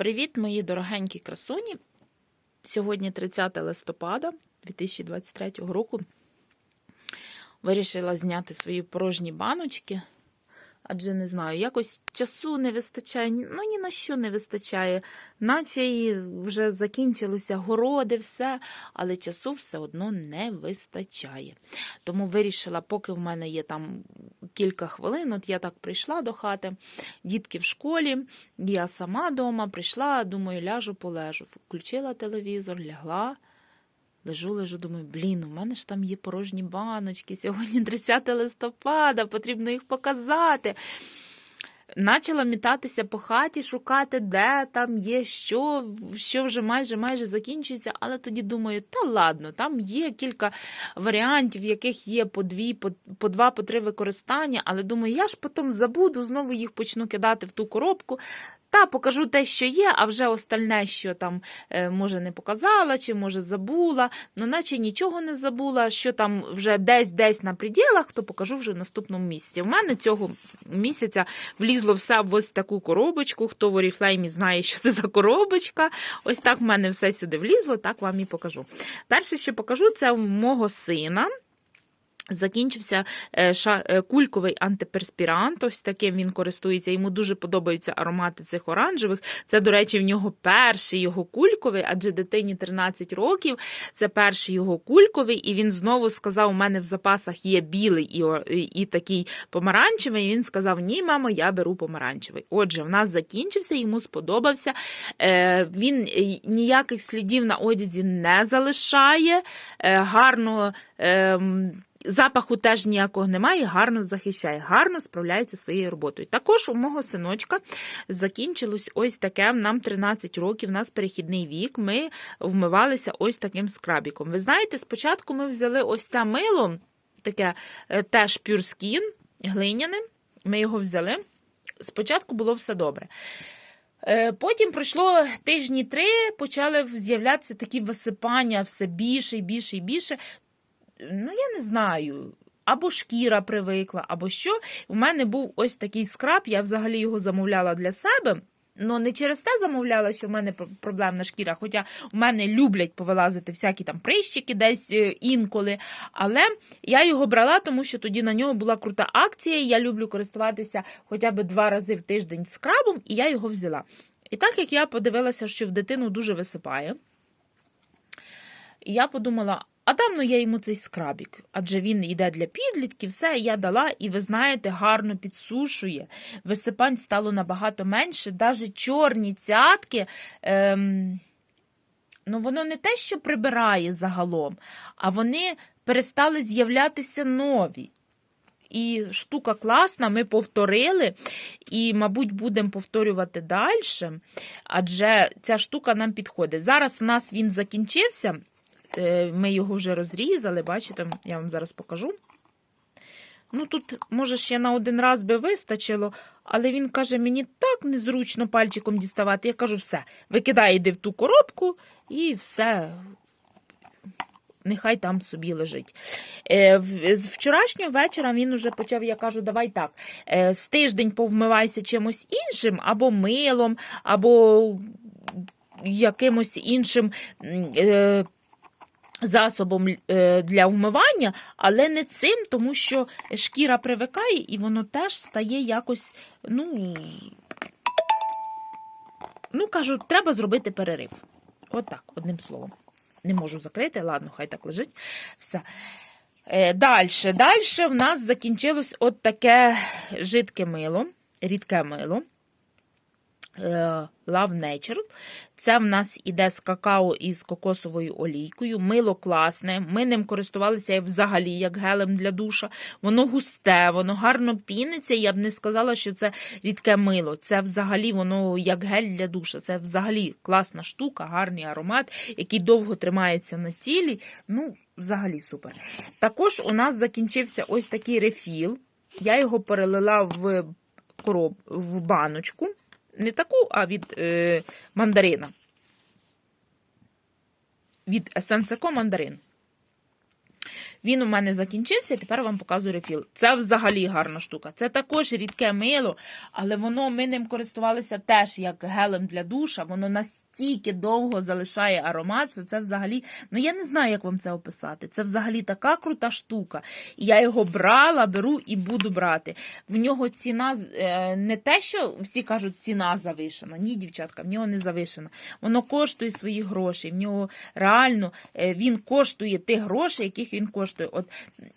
Привіт, мої дорогенькі красуні! Сьогодні 30 листопада 2023 року. Вирішила зняти свої порожні баночки, адже не знаю, якось часу не вистачає, ну ні на що не вистачає, наче і вже закінчилися городи, все, але часу все одно не вистачає. Тому вирішила, поки в мене є там кілька хвилин, от я так прийшла до хати, дітки в школі, я сама вдома прийшла, думаю, ляжу, полежу. Включила телевізор, лягла. Лежу, лежу, думаю, блін, у мене ж там є порожні баночки. Сьогодні 30 листопада, потрібно їх показати. Начала мітатися по хаті, шукати, де там є, що, що вже майже майже закінчується. Але тоді думаю, та ладно, там є кілька варіантів, в яких є по дві, по, по два, по три використання. Але думаю, я ж потім забуду, знову їх почну кидати в ту коробку. Та покажу те, що є, а вже остальне, що там е, може не показала, чи може забула, ну наче нічого не забула, що там вже десь-десь на приділах, то покажу вже в наступному місяці. У мене цього місяця влізло все в ось таку коробочку. Хто в Oriflame знає, що це за коробочка. Ось так в мене все сюди влізло, так вам і покажу. Перше, що покажу, це в мого сина. Закінчився е, е, кульковий антиперспірант. Ось таким він користується. Йому дуже подобаються аромати цих оранжевих. Це, до речі, в нього перший його кульковий, адже дитині 13 років. Це перший його кульковий, і він знову сказав: у мене в запасах є білий і, і, такий помаранчевий. І він сказав: Ні, мамо, я беру помаранчевий. Отже, в нас закінчився, йому сподобався. Е, Він ніяких слідів на одязі не залишає. Гарно. Запаху теж ніякого немає, гарно захищає, гарно справляється своєю роботою. Також у мого синочка закінчилось ось таке. Нам 13 років, у нас перехідний вік. Ми вмивалися ось таким скрабіком. Ви знаєте, спочатку ми взяли ось те мило, таке е, теж Skin, глиняне. Ми його взяли. Спочатку було все добре. Е, Потім пройшло тижні три, почали з'являтися такі висипання все більше і більше і більше ну я не знаю. Або шкіра привикла, або що. У мене був ось такий скраб, я взагалі його замовляла для себе. Ну, не через те замовляла, що в мене проблемна шкіра, хоча у мене люблять повилазити всякі там прищики десь е, інколи. Але я його брала, тому що тоді на нього була крута акція. Я люблю користуватися хоча б два рази в тиждень скрабом, і я його взяла. І так як я подивилася, що в дитину дуже висипає, я подумала, а дам ну я йому цей скрабік, адже він йде для підлітків, все я дала, і ви знаєте, гарно підсушує. Висипань стало набагато менше, навіть чорні цятки. Ем, ну воно не те, що прибирає загалом, а вони перестали з'являтися нові. І штука класна, ми повторили, і, мабуть, будемо повторювати далі, адже ця штука нам підходить. Зараз у нас він закінчився. Е, Ми його вже розрізали, бачите, я вам зараз покажу. Ну, тут, може, ще на один раз би вистачило, але він каже, мені так незручно пальчиком діставати. Я кажу, все, викидай, йди в ту коробку і все. Нехай там собі лежить. Е, з вчорашнього вечора він уже почав, я кажу, давай так, е, з тиждень повмивайся чимось іншим, або милом, або якимось іншим засобом е, для вмивання, але не цим, тому що шкіра привикає і воно теж стає якось, ну, ну кажу, треба зробити перерив. Отак, одним словом. Не можу закрити, ладно, хай так лежить. Все. Е, далі. Далі в нас закінчилось от таке жидке мило, рідке мило. Е, Love Nature. Це в нас іде з какао і з кокосовою олійкою. Мило класне. Ми ним користувалися взагалі як гелем для душа. Воно густе, воно гарно піниться. Я б не сказала, що це рідке мило. Це взагалі воно як гель для душа. Це взагалі класна штука, гарний аромат, який довго тримається на тілі. Ну, взагалі супер. Також у нас закінчився ось такий рефіл. Я його перелила в короб, в баночку. Не таку, а від е, мандарина. Від Сенсеко мандарин. Він у мене закінчився, і тепер вам показую рефіл. Це взагалі гарна штука. Це також рідке мило, але воно ми ним користувалися теж як гелем для душа. Воно настільки довго залишає аромат, що це взагалі. Ну я не знаю, як вам це описати. Це взагалі така крута штука. Я його брала, беру і буду брати. В нього ціна е, не те, що всі кажуть, ціна завишена. Ні, дівчатка, в нього не завишена. Воно коштує свої гроші. В нього реально е, він коштує тих грошей, яких він коштує. От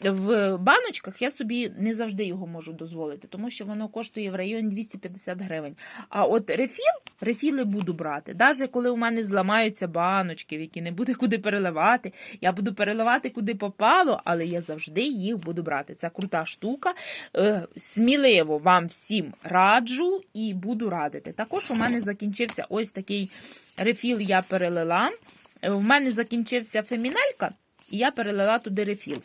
в баночках я собі не завжди його можу дозволити, тому що воно коштує в районі 250 гривень. А от рефіл, рефіли буду брати. Навіть коли у мене зламаються баночки, в які не буде куди переливати, я буду переливати куди попало, але я завжди їх буду брати. Це крута штука. Е, Сміливо вам всім раджу і буду радити. Також у мене закінчився ось такий рефіл, я перелила. Е, У мене закінчився фемінелька, і я перелила туди рефіл.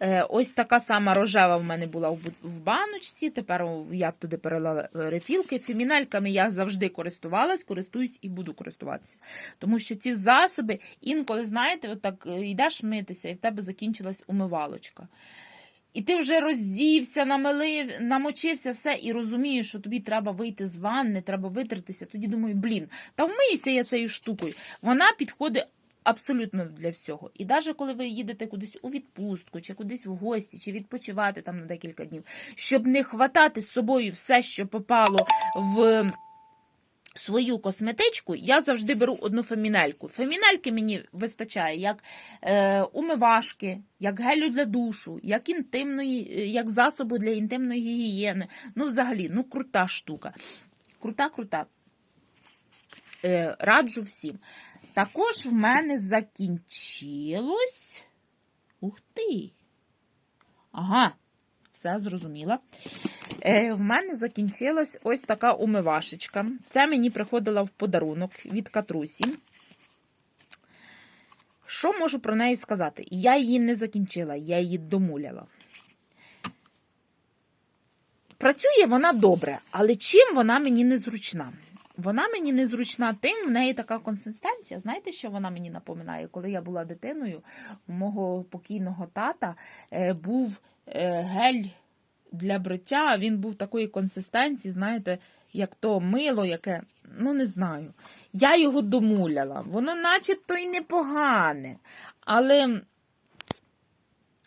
Е, Ось така сама рожева в мене була в баночці. Тепер я туди перелила е, рефілки. Фемінельками я завжди користувалась, користуюсь і буду користуватися. Тому що ці засоби, інколи, знаєте, отак е, йдеш митися, і в тебе закінчилась умивалочка. І ти вже роздівся, намилив, намочився все і розумієш, що тобі треба вийти з ванни, треба витертися. Тоді думаю, блін, та вмиюся я цією штукою. Вона підходить абсолютно для всього. І навіть коли ви їдете кудись у відпустку, чи кудись в гості, чи відпочивати там на декілька днів, щоб не хватати з собою все, що попало в. Свою косметичку я завжди беру одну фемінельку. Фемінельки мені вистачає як е, умивашки, як гелю для душу, як інтимної, е, як засобу для інтимної гігієни. Ну, взагалі, ну крута штука. Крута, крута. Е, раджу всім. Також в мене закінчилось. Ух ти! Ага, все зрозуміла. Е, в мене закінчилась ось така умивашечка. Це мені приходила в подарунок від Катрусі. Що можу про неї сказати? Я її не закінчила, я її домуляла. Працює вона добре, але чим вона мені незручна? Вона мені незручна тим, в неї така консистенція. Знаєте, що вона мені напоминає? Коли я була дитиною, у мого покійного тата е, був е, гель для бриття, він був такої консистенції, знаєте, як то мило, яке, ну не знаю. Я його домуляла. Воно начебто і непогане. Але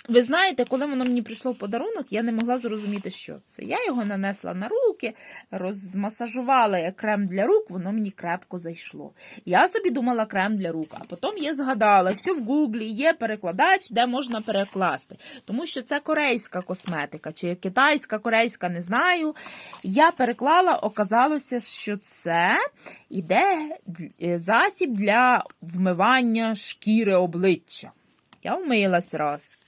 ви знаєте, коли воно мені прийшло в подарунок, я не могла зрозуміти, що це. Я його нанесла на руки, розмасажувала крем для рук, воно мені крепко зайшло. Я собі думала крем для рук, а потім я згадала, що в Гуглі є перекладач, де можна перекласти. Тому що це корейська косметика, чи китайська, корейська, не знаю. Я переклала, оказалося, що це іде е, засіб для вмивання шкіри обличчя. Я вмилась раз.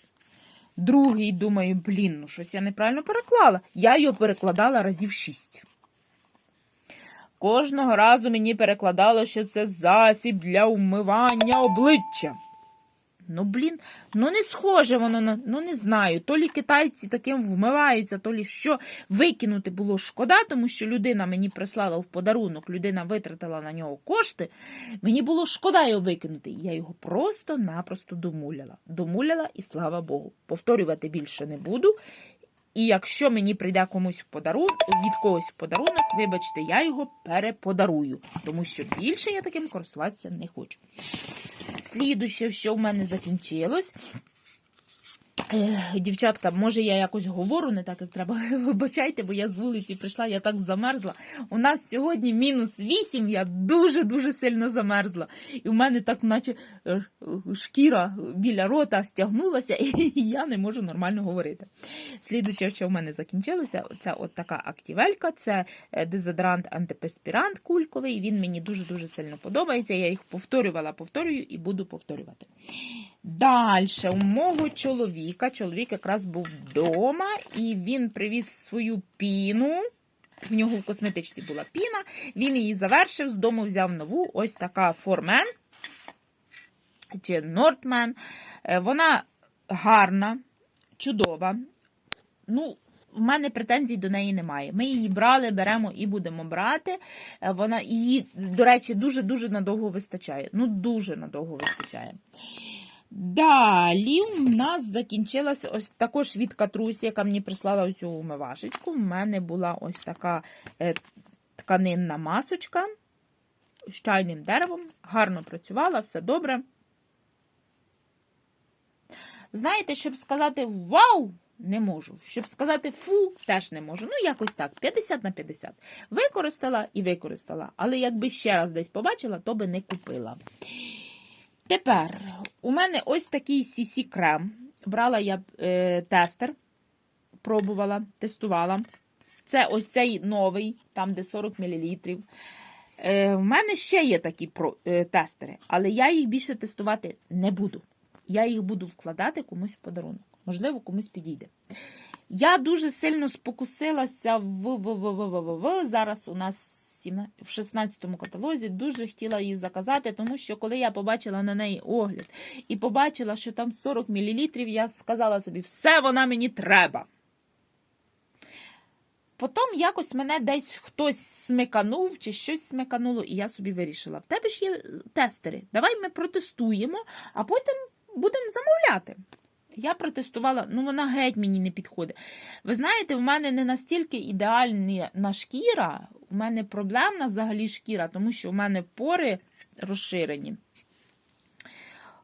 Другий, думаю, блін, ну щось я неправильно переклала. Я його перекладала разів шість. Кожного разу мені перекладало, що це засіб для вмивання обличчя. Ну, блін, ну не схоже воно на. Ну не знаю. То лі китайці таким вмиваються, то лі що викинути було шкода, тому що людина мені прислала в подарунок, людина витратила на нього кошти. Мені було шкода його викинути. Я його просто-напросто домуляла. Домуляла і слава Богу. Повторювати більше не буду. І якщо мені прийде комусь в подарунок, від когось в подарунок, вибачте, я його переподарую, тому що більше я таким користуватися не хочу. Слідуще, що в мене закінчилось. Ех, Дівчатка, може я якось говорю не так, як треба. Вибачайте, бо я з вулиці прийшла, я так замерзла. У нас сьогодні мінус 8, я дуже-дуже сильно замерзла. І в мене так, наче е, шкіра біля рота стягнулася, і я не можу нормально говорити. Слідуюче, що в мене закінчилося, це от така актівелька, це е, дезодорант антипреспірант кульковий. Він мені дуже-дуже сильно подобається. Я їх повторювала, повторюю і буду повторювати. Далі, у мого чоловіка, чоловік якраз був вдома, і він привіз свою піну. В нього в косметичці була піна. Він її завершив, з дому взяв нову, ось така Формен чи Нортмен. Вона гарна, чудова. Ну, в мене претензій до неї немає. Ми її брали, беремо і будемо брати. Е, Вона її, до речі, дуже-дуже надовго вистачає. Ну, дуже надовго вистачає. Далі у нас закінчилась ось також від Катрусі, яка мені прислала цю умивашечку. У мене була ось така е, тканинна масочка з чайним деревом. Гарно працювала, все добре. Знаєте, щоб сказати вау, не можу. Щоб сказати фу, теж не можу. Ну, якось так, 50 на 50. Використала і використала. Але якби ще раз десь побачила, то би не купила. Тепер у мене ось такий CC крем. Брала я е, тестер, пробувала, тестувала. Це ось цей новий, там де 40 мл. Е, в мене ще є такі про, е, тестери, але я їх більше тестувати не буду. Я їх буду вкладати комусь в подарунок. Можливо, комусь підійде. Я дуже сильно спокусилася в, в, в, в, в, в, в. зараз у нас в 16-му каталозі. Дуже хотіла її заказати, тому що коли я побачила на неї огляд і побачила, що там 40 мл, я сказала собі, все вона мені треба. Потім якось мене десь хтось смиканув чи щось смикануло, і я собі вирішила: в тебе ж є тестери. Давай ми протестуємо, а потім будемо замовляти. Я протестувала, ну вона геть мені не підходить. Ви знаєте, в мене не настільки ідеальна шкіра, у мене проблемна взагалі шкіра, тому що у мене пори розширені.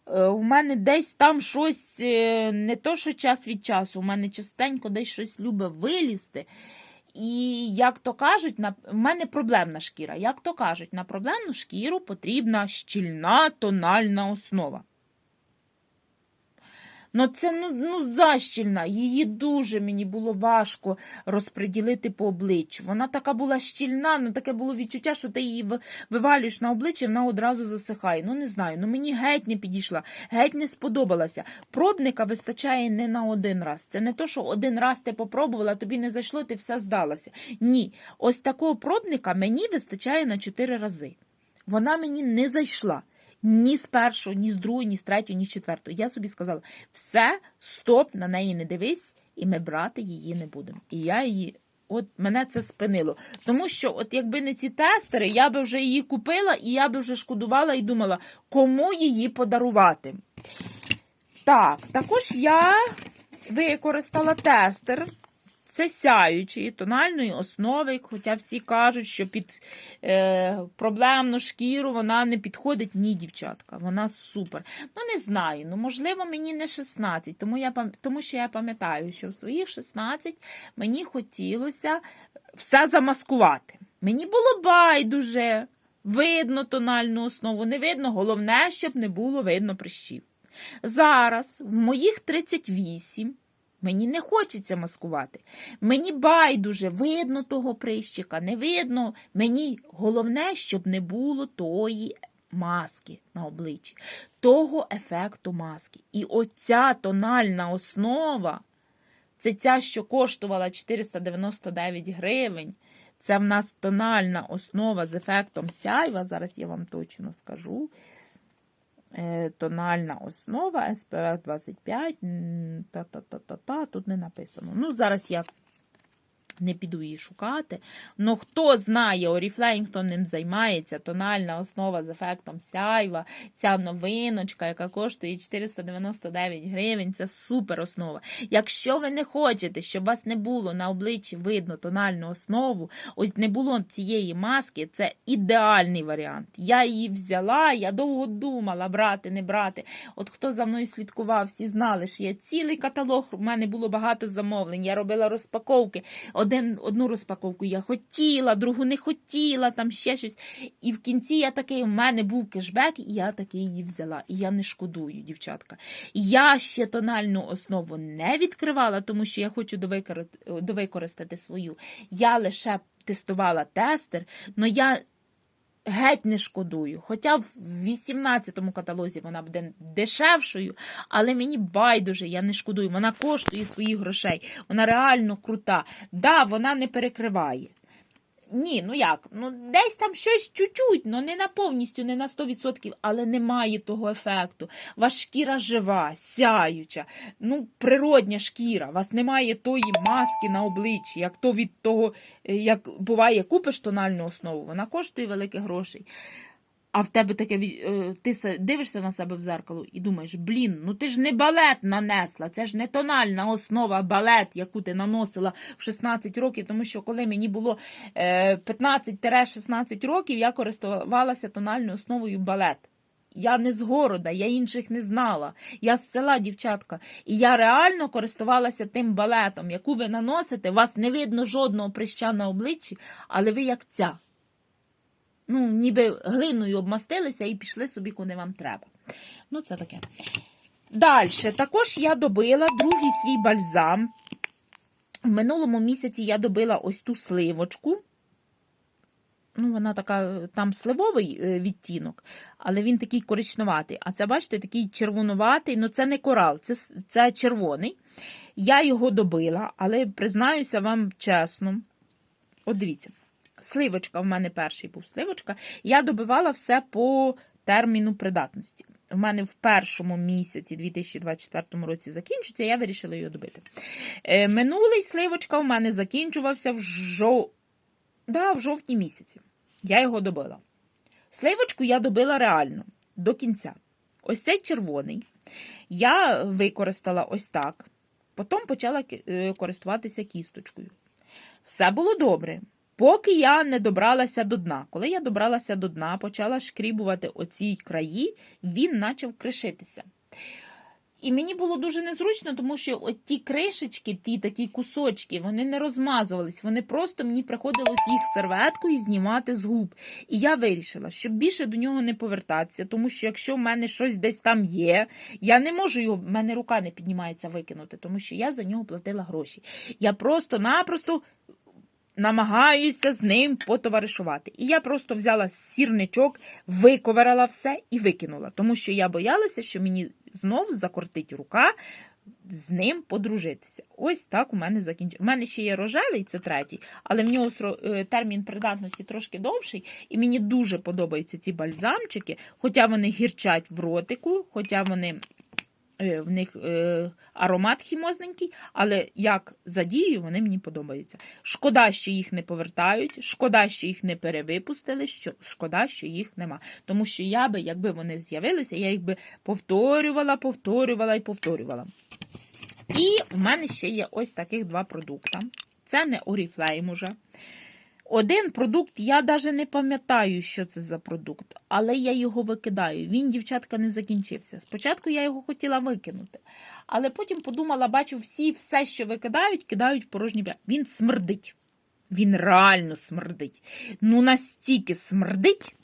Е, У мене десь там щось е, не то, що час від часу, у мене частенько десь щось любить вилізти. І як то кажуть, на в мене проблемна шкіра. Як то кажуть, на проблемну шкіру потрібна щільна тональна основа. Ну, це ну, ну защільна. Її дуже мені було важко розподілити по обличчю. Вона така була щільна, ну таке було відчуття, що ти її вивалюєш на обличчя, вона одразу засихає. Ну не знаю. Ну мені геть не підійшла, геть не сподобалася. Пробника вистачає не на один раз. Це не то, що один раз ти попробувала, тобі не зайшло, ти все здалася. Ні, ось такого пробника мені вистачає на чотири рази. Вона мені не зайшла. Ні з першого, ні з другого, ні з третього, ні з четвертого. Я собі сказала, все, стоп, на неї не дивись, і ми брати її не будемо. І я її, от мене це спинило. Тому що, от якби не ці тестери, я би вже її купила, і я би вже шкодувала і думала, кому її подарувати. Так, також я використала тестер. Це сяючий тональної основи, хоча всі кажуть, що під е, проблемну шкіру вона не підходить. Ні, дівчатка, вона супер. Ну, не знаю, ну можливо, мені не 16, тому, я, тому що я пам'ятаю, що в своїх 16 мені хотілося все замаскувати. Мені було байдуже, видно тональну основу, не видно, головне, щоб не було видно прищів. Зараз, в моїх 38, Мені не хочеться маскувати. Мені байдуже, видно того прищика, не видно. Мені головне, щоб не було тої маски на обличчі, того ефекту маски. І оця тональна основа, це ця, що коштувала 499 гривень. Це в нас тональна основа з ефектом сяйва. Зараз я вам точно скажу. Е, Тональна основа SPF 25. м, Та-та-та-та-та. Тут не написано. Ну, зараз я не піду її шукати. Ну, хто знає, Oriflame, хто ним займається, тональна основа з ефектом сяйва, ця новиночка, яка коштує 499 гривень, це супер основа. Якщо ви не хочете, щоб у вас не було на обличчі видно тональну основу, ось не було цієї маски, це ідеальний варіант. Я її взяла, я довго думала, брати, не брати. От хто за мною слідкував, всі знали, що є цілий каталог. У мене було багато замовлень. Я робила розпаковки. Один, одну розпаковку я хотіла, другу не хотіла, там ще щось. І в кінці я такий, у мене був кешбек, і я таки її взяла. І я не шкодую, дівчатка. Я ще тональну основу не відкривала, тому що я хочу довикористати свою. Я лише тестувала тестер, але я геть не шкодую. Хоча в 18-му каталозі вона буде дешевшою, але мені байдуже, я не шкодую. Вона коштує своїх грошей. Вона реально крута. Да, вона не перекриває. Ні, ну як? Ну, десь там щось чуть-чуть, ну не на повністю, не на 100%, але немає того ефекту. Ваша шкіра жива, сяюча, ну, природня шкіра. У вас немає тої маски на обличчі, як то від того, е, як буває, купиш тональну основу, вона коштує великих грошей. А в тебе таке е, ти дивишся на себе в зеркало і думаєш, блін, ну ти ж не балет нанесла, це ж не тональна основа балет, яку ти наносила в 16 років, тому що коли мені було е, 15-16 років, я користувалася тональною основою балет. Я не з города, я інших не знала. Я з села, дівчатка. І я реально користувалася тим балетом, яку ви наносите. Вас не видно жодного прища на обличчі, але ви як ця. Ну, ніби глиною обмастилися і пішли собі, куди вам треба. Ну, це таке. Далі, також я добила другий свій бальзам. В минулому місяці я добила ось ту сливочку. Ну, вона така, там сливовий е, відтінок, але він такий коричневатий. А це, бачите, такий червонуватий, ну це не корал, це, це червоний. Я його добила, але признаюся вам чесно. От дивіться, сливочка в мене перший був сливочка. Я добивала все по терміну придатності. У мене в першому місяці 2024 році закінчиться, я вирішила його добити. Е, минулий сливочка у мене закінчувався в, жов... да, в жовтні місяці. Я його добила. Сливочку я добила реально до кінця. Ось цей червоний. Я використала ось так. Потім почала е, користуватися кісточкою. Все було добре. Поки я не добралася до дна. Коли я добралася до дна, почала шкрібувати оці краї, він почав кришитися. І мені було дуже незручно, тому що ті кришечки, ті такі кусочки, вони не розмазувались. Вони просто мені приходилось їх серветкою знімати з губ. І я вирішила, щоб більше до нього не повертатися, тому що якщо в мене щось десь там є, я не можу його, в мене рука не піднімається викинути, тому що я за нього платила гроші. Я просто-напросто намагаюся з ним потоваришувати. І я просто взяла сірничок, виковирала все і викинула, тому що я боялася, що мені знов закортить рука з ним подружитися. Ось так у мене закінчилося. У мене ще є рожевий, це третій, але в нього е, термін придатності трошки довший, і мені дуже подобаються ці бальзамчики, хоча вони гірчать в ротику, хоча вони. Е, В них е, аромат хімозненький, але як за дією вони мені подобаються. Шкода, що їх не повертають, шкода, що їх не перевипустили, що, шкода, що їх нема. Тому що я би, якби вони з'явилися, я їх би повторювала, повторювала і повторювала. І в мене ще є ось таких два продукти. Це не Oriflame уже. Один продукт, я навіть не пам'ятаю, що це за продукт, але я його викидаю. Він, дівчатка, не закінчився. Спочатку я його хотіла викинути, але потім подумала, бачу, всі все, що викидають, кидають в порожній бля. Він смердить. Він реально смердить. Ну, настільки смердить.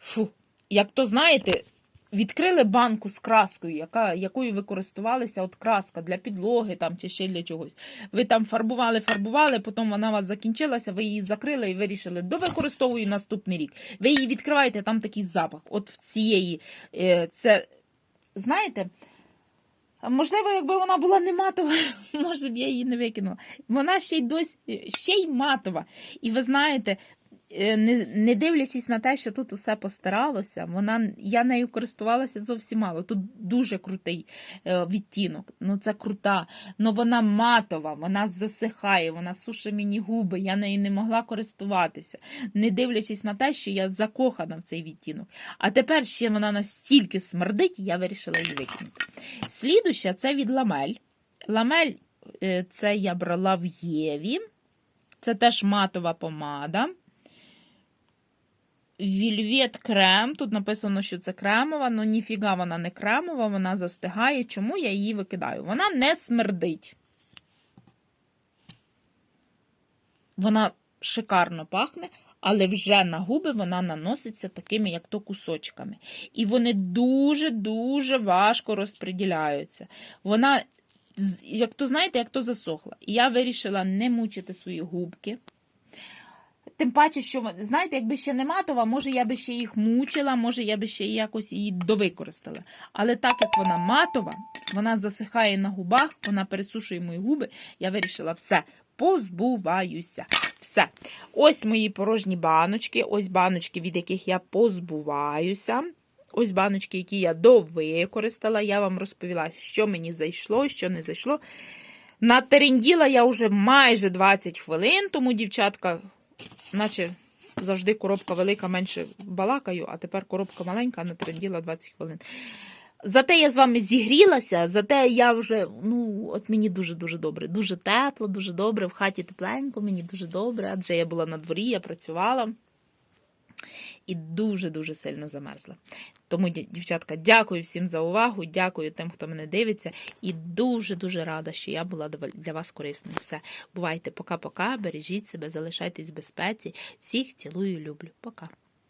Фу. Як то знаєте, відкрили банку з краскою, яка, якою ви користувалися, от краска для підлоги там, чи ще для чогось. Ви там фарбували, фарбували, потім вона у вас закінчилася, ви її закрили і вирішили, довикористовую наступний рік. Ви її відкриваєте, там такий запах. От в цієї, е, це, знаєте, можливо, якби вона була не матова, може б я її не викинула. Вона ще й досі, ще й матова. І ви знаєте, не, не дивлячись на те, що тут усе постаралося, вона, я нею користувалася зовсім мало. Тут дуже крутий е, відтінок. Ну, це крута. Ну вона матова, вона засихає, вона сушить мені губи, я нею не могла користуватися, не дивлячись на те, що я закохана в цей відтінок. А тепер ще вона настільки смердить, я вирішила її викинути. Слідуща це від ламель. Ламель е, це я брала в Єві. Це теж матова помада. Вільвет крем. Тут написано, що це кремова, але ніфіга вона не кремова, вона застигає. Чому я її викидаю? Вона не смердить. Вона шикарно пахне, але вже на губи вона наноситься такими, як то кусочками. І вони дуже-дуже важко розподіляються. Вона, як то знаєте, як то засохла. І я вирішила не мучити свої губки. Тим паче, що знаєте, якби ще не матова, може я би ще їх мучила, може я би ще якось її довикористала. Але так як вона матова, вона засихає на губах, вона пересушує мої губи, я вирішила все, позбуваюся. Все. Ось мої порожні баночки, ось баночки, від яких я позбуваюся. Ось баночки, які я довикористала. Я вам розповіла, що мені зайшло, що не зайшло. Натеренділа я вже майже 20 хвилин, тому, дівчатка, наче завжди коробка велика, менше балакаю, а тепер коробка маленька, не тренділа 20 хвилин. Зате я з вами зігрілася, зате я вже, ну, от мені дуже-дуже добре. Дуже тепло, дуже добре. В хаті тепленько, мені дуже добре, адже я була на дворі, я працювала і дуже-дуже сильно замерзла. Тому, дівчатка, дякую всім за увагу, дякую тим, хто мене дивиться, і дуже-дуже рада, що я була для- вас корисною. Все, бувайте, пока-пока, бережіть себе, залишайтесь в безпеці. Всіх цілую, люблю. Пока.